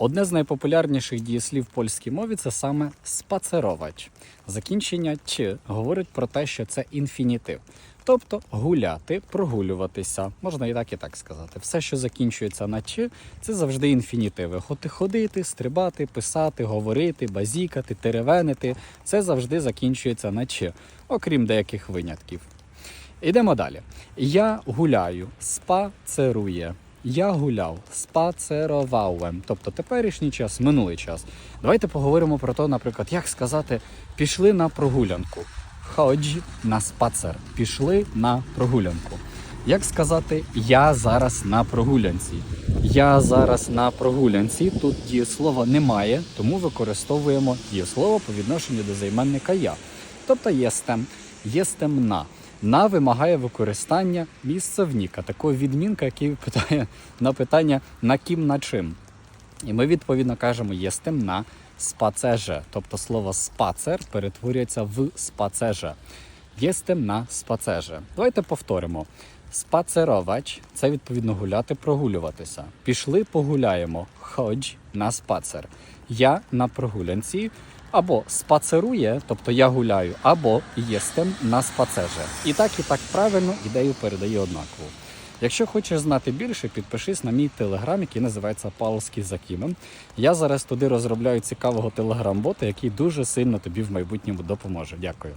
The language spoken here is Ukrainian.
Одне з найпопулярніших дієслів в польській мові це саме спацеровач. Закінчення ч говорить про те, що це інфінітив. Тобто гуляти, прогулюватися, можна і так, і так сказати. Все, що закінчується на ч, це завжди інфінітиви. Хоти ходити, стрибати, писати, говорити, базікати, теревенити. Це завжди закінчується на ч, окрім деяких винятків. Йдемо далі. Я гуляю, спацерує. Я гуляв, спацерувałem. Тобто теперішній час, минулий час. Давайте поговоримо про те, наприклад, як сказати пішли на прогулянку. Ходь на спацер. Пішли на прогулянку. Як сказати я зараз на прогулянці? Я зараз на прогулянці. Тут дієслова немає, тому використовуємо дієслово по відношенню до займенника я. Тобто єстем, єстем на. На вимагає використання місцевніка, такого відмінка, який питає на питання на ким на чим. І ми відповідно кажемо єстем на спацеже. Тобто слово спацер перетворюється в спацеже. Єстем на спацеже. Давайте повторимо. Спацеровач це відповідно гуляти, прогулюватися. Пішли, погуляємо. Ходь на спацер. Я на прогулянці. Або спацерує, тобто я гуляю, або єстем на спацеже. І так, і так правильно ідею передає однаково. Якщо хочеш знати більше, підпишись на мій телеграм, який називається Павловський за. Я зараз туди розробляю цікавого телеграм-бота, який дуже сильно тобі в майбутньому допоможе. Дякую.